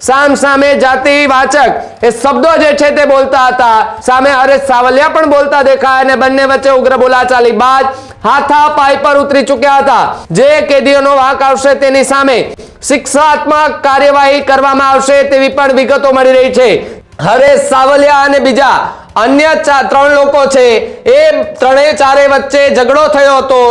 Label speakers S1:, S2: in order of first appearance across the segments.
S1: સામ સામે જાતિ વાચક. એ શબ્દો જે છે તે બોલતા હતા. સામે હરેશ સાવલિયા પણ બોલતા દેખાય અને બંને વચ્ચે ઉગ્ર બોલાચાલી બાદ હાથા પાય પર ઉતરી ચૂક્યા હતા. જે કેદીઓનો વાંક આવશે તેની સામે શિક્ષાત્મક કાર્યવાહી કરવામાં આવશે તેવી પણ વિગતો મળી રહી છે. હરેશ સાવલિયા અને બીજા અન્ય ત્રણ લોકો છે. એ ત્રણેય ચારે વચ્ચે ઝઘડો થયો હતો.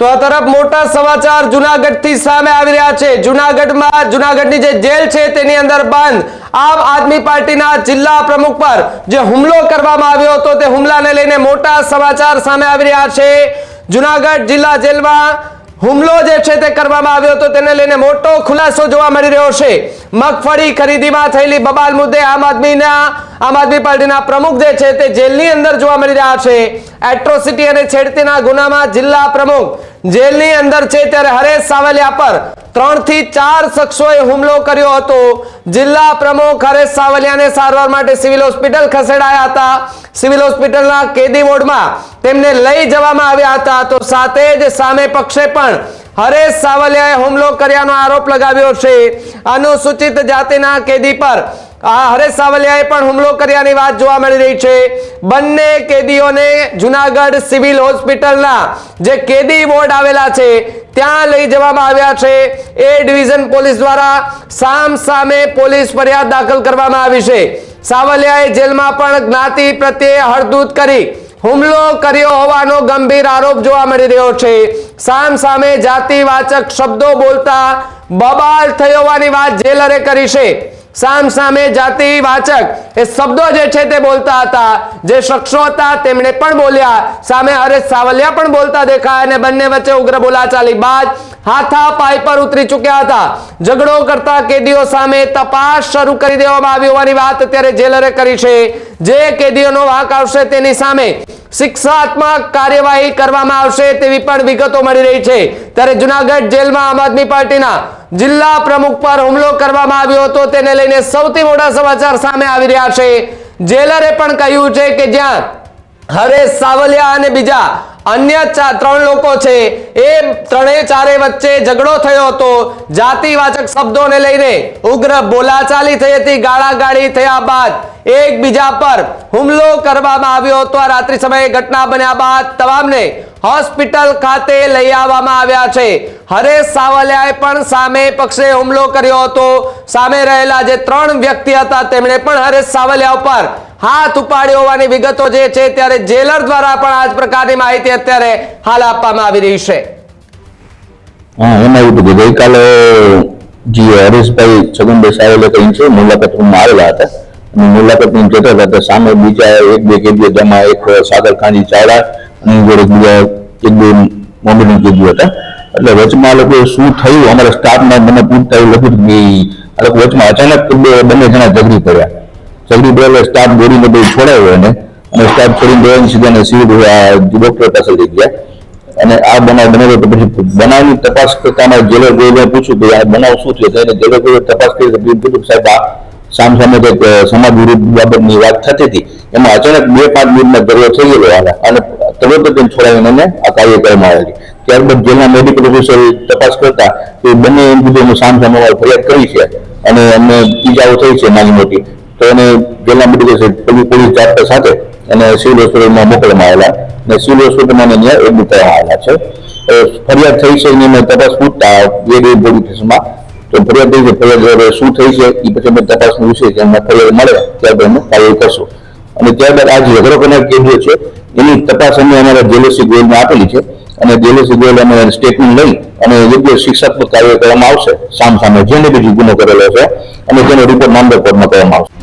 S1: તો આ તરફ મોટા સમાચાર જુનાગઢથી સામે આવી રહ્યા છે. જુનાગઢમાં જુનાગઢની જે જેલ છે તેની અંદર બંધ. આમ આદમી પાર્ટીના જિલ્લા પ્રમુખ પર જે હુમલો કરવામાં આવ્યો હતો તે હુમલાને લઈને મોટા સમાચાર સામે આવી રહ્યા છે. જુનાગઢ જિલ્લા જેલમાં હુમલો જે છે તે કરવામાં આવ્યો હતો તેને લઈને મોટો ખુલાસો જોવા મળી રહ્યો છે. મગફળી ખરીદીમાં થયેલી બબાલ મુદ્દે આમ આદમીના આમ આદમી પાર્ટીના પ્રમુખ જે છે તે જેલની અંદર જોવા મળી રહ્યા છે. એટ્રોસિટી અને છેડતીના ગુનામાં જિલ્લા પ્રમુખ જેલની અંદર છે ત્યારે હરેશ સાવલિયા પર ત્રણથી ચાર શખ્સોએ હુમલો કર્યો હતો. જિલ્લા પ્રમુખ હરેશ સાવલિયાને સારવાર માટે સિવિલ હોસ્પિટલ ખસેડાયા હતા. સિવિલ હોસ્પિટલના કેદી વોર્ડમાં તેમને લઈ જવામાં આવ્યા હતા. તો સાથે જ સામે પક્ષે પણ હરેશ સાવલિયાએ હુમલો કર્યાનો આરોપ લગાવ્યો છે. અનુસૂચિત જાતિના કેદી પર આ હરેશ સાવલિયાએ પણ હુમલો કર્યાની વાત જોવા મળી રહી છે. બંને કેદીઓને જુનાગઢ સિવિલ હોસ્પિટલના જે કેદી વોર્ડ આવેલા છે, ત્યાં લઈ જવામાં આવ્યા છે. એ ડિવિઝન પોલીસ દ્વારા સામ સામે પોલીસ ફરિયાદ દાખલ કરવામાં આવી છે. સાવલિયાએ જેલમાં પણ જ્ઞાતિ પ્રત્યે હળદૂત કરી હુમલો કર્યો હોવાનો ગંભીર આરોપ જોવા મળી રહ્યો છે. સામ સામે જાતિવાચક શબ્દો બોલતા બબાલ હોવાની વાત જેલરે કરી છે. સામ સામે જાતિ વાચક. એ શબ્દો જે છે તે બોલતા હતા, જે શખ્સો હતા તેમણે પણ બોલ્યા. સામે હરેશ સાવલિયા પણ બોલતા દેખાય અને બંને વચ્ચે ઉગ્ર બોલાચાલી બાદ હાથા પાઈ પર ઉતરી ચૂક્યા હતા. ઝઘડો કરતા કેદીઓ સામે તપાસ શરૂ કરી દેવામાં આવી હોવાની વાત અત્યારે જેલરે કરી છે. જે કેદીઓનો વાંક આવશે તેની સામે શિક્ષાત્મક કાર્યવાહી કરવામાં આવશે તેવી પણ વિગતો મળી રહી છે. ત્યારે જુનાગઢ જેલમાં આમ આદમી પાર્ટીના જિલ્લા પ્રમુખ પર હુમલો કરવામાં આવ્યો હતો. તેને લઈને સૌથી મોટા સમાચાર સામે આવી રહ્યા છે. જેલરે પણ કહ્યું છે કે જ્યાં હરેશ સાવલિયા અને બીજા અન્ય ત્રણ લોકો છે. એ ત્રણેય ચારે વચ્ચે ઝઘડો થયો હતો. જાતિવાચક શબ્દોને લઈને ઉગ્ર બોલાચાલી થઈ હતી, ગાળાગાળી થયા બાદ એકબીજા પર હુમલો કરવામાં આવ્યો હતો. આ રાત્રિ સમયે ઘટના બન્યા બાદ તમામને હોસ્પિટલ ખાતે લઈ આવવામાં આવ્યા છે. હરેશ સાવલિયાએ પણ સામે પક્ષે હુમલો કર્યો હતો. સામે રહેલા જે ત્રણ વ્યક્તિ હતા, તેમણે પણ હરેશ સાવલિયા ઉપર હાથ ઉપાડ્યો હોવાની વિગતો જે છે ત્યારે જેલર દ્વારા પણ આ પ્રકારની માહિતી અત્યારે હાલ આપવામાં આવી રહી છે.
S2: હા, એમાં એવું કે ગઈકાલે જે હરેશભાઈ છગનભાઈ સાહેબ કઈ છે, મુલાકાત રૂમમાં આવેલા હતા. અને મુલાકાત રૂમ જતા હતા તો સામે બીજા એક બે કેદીઓ, જેમાં એક સાગર ખાંડી ચાવડા અને જોડે બીજા એક બે મોમેડિયન કેદીઓ હતા. એટલે વચમાં લોકો શું થયું? અમારા સ્ટાફમાં મને પૂછતા એવું લખ્યું કે આ લોકો વચમાં અચાનક બે- બંને જણા ઝઘડી પડ્યા ઝઘડી પડ્યા સ્ટાફ દોડીને બધું છોડાવ્યો એને. અને સ્ટાફ છોડીને દોડીને સીધા સિવિલ ડોક્ટર પાસે લઈ ગયા. અને આ બનાવ બનેલો તો પછી બનાવની તપાસ કરતા જેલર ગોયલે પૂછ્યું કે આ બનાવ શું છે? તો એને જેલર ગોયલે તપાસ કરી તો કીધું સાહેબ, આ સામ સામે કંઈક સમાજ વિરુદ્ધ બાબતની વાત થતી હતી. એમાં અચાનક બે પાંચ મિનિટમાં ગરવો થઈ ગયેલો અને તરત જ છોડાવીને એને આ કાર્ય કરવામાં આવેલી. ત્યારબાદ જેલના મેડિકલ ઓફિસર તપાસ કરતા એ બંને એમ કીધું અમે સામ સામે ફરિયાદ કરી છે. અને અમને ઈજાઓ થઈ છે નાની મોટી. તો એને જેલના મેડિકલ પોલીસ જાપ્તા સાથે એને સિવિલ હોસ્પિટલમાં મોકલવામાં આવેલા અને સિવિલ હોસ્પિટલમાં ત્યાં એડમિટ કરવામાં આવેલા છે. ફરિયાદ થઈ છે એની અમે તપાસ પૂછતા બે પોલીસ સ્ટેશનમાં. તો ફરિયાદ થઈ છે, ફરિયાદ શું થઈ છે એ પછી અમે તપાસનો વિષય છે એમાં ફરિયાદ મળે, ત્યારબાદ અમે કાર્યવાહી કરશું. અને ત્યારબાદ આ ઝઘડો કરનાર કેદીઓ છે, એની તપાસ અમે અમારા જેલેસી ગોયલને આપેલી છે. અને જેલેસી ગોયલ અમે સ્ટેટમેન્ટ લઈ અને યોગ્ય શિક્ષાત્મક કાર્ય કરવામાં આવશે. સામ સામે જેને બીજી ગુનો કરેલો છે અને તેનો રિપોર્ટ નામદાર કોર્ટમાં કરવામાં આવશે.